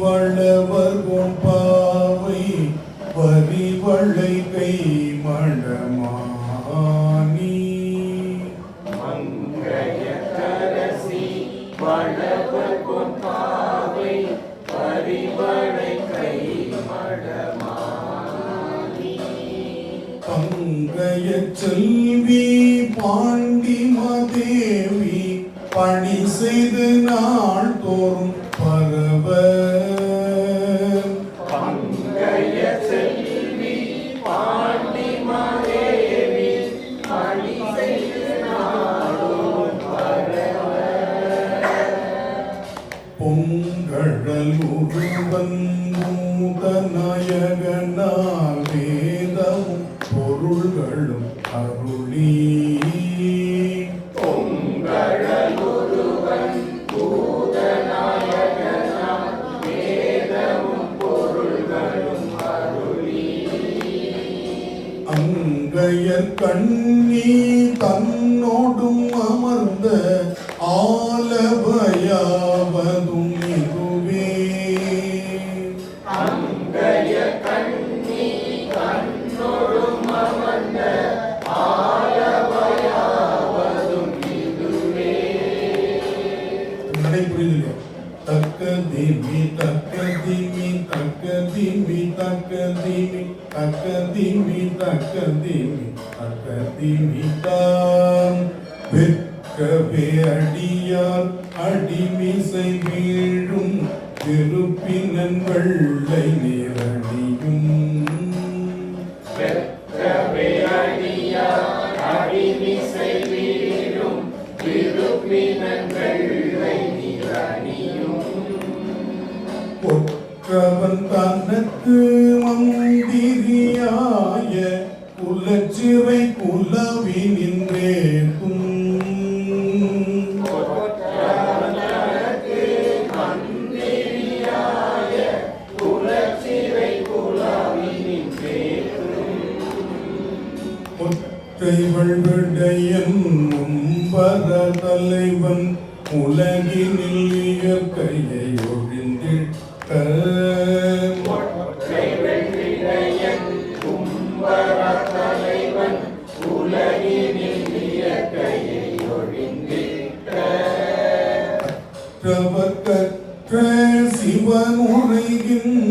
வளவர் பாவை பரிவளை கை மணமானி பங்கைய செல்வி பாண்டி மதேவி பணி செய்து நாள் தோறும் number உடையர் கண்ணீ தன் அகதில் அகதில் விட்டான் வெட்கவே அடியால் அடிமிசை வீழும் திருப்பினன் வெள்ளை நிரணியும் பொற்றவன் தனக்கு மந்திரியா கொல்லச்சிறை குலவி நின்றேற்கும் விடையன் மும்பர தலைவன் உலகினில் இயற்கையை ஒழிந்திட்ட கவர்க்க சிவன் உரைகின்ற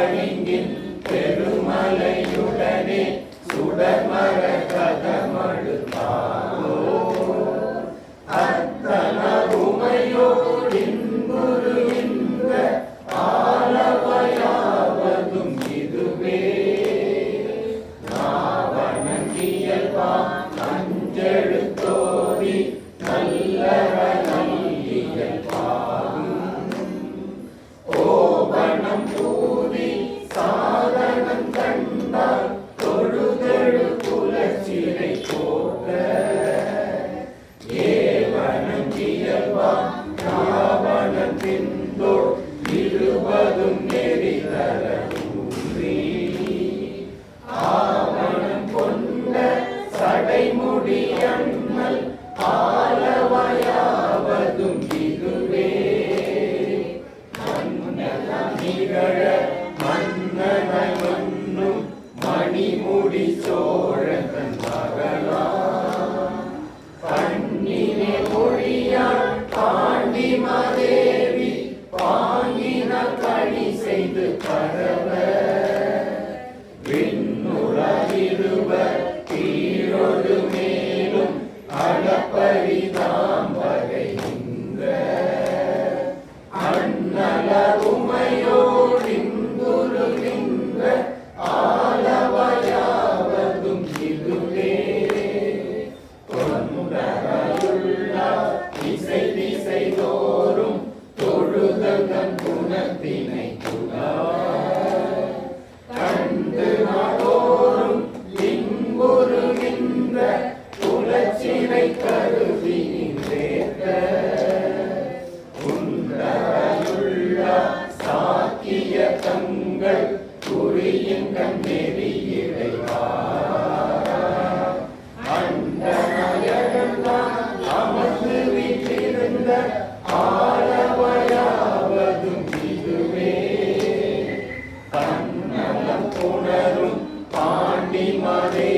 ஆழிங்கின் பெருமலையுடனே சுடர்மர கதமழுத்தாரோ அத்தன உமையோடின் குருவிந்த ஆலவையாவதும் இதுவே. நான் வணங்கியல்வான் முடிசோழன் தான் பாசங்கள் புரியும் கண்ணெறி இறைவா. அந்த நாயகன்தான் நமக்கு வீட்டிருந்த ஆரவையாவதும் இதுவே. தன்னலம் புணரும் பாண்டி மதே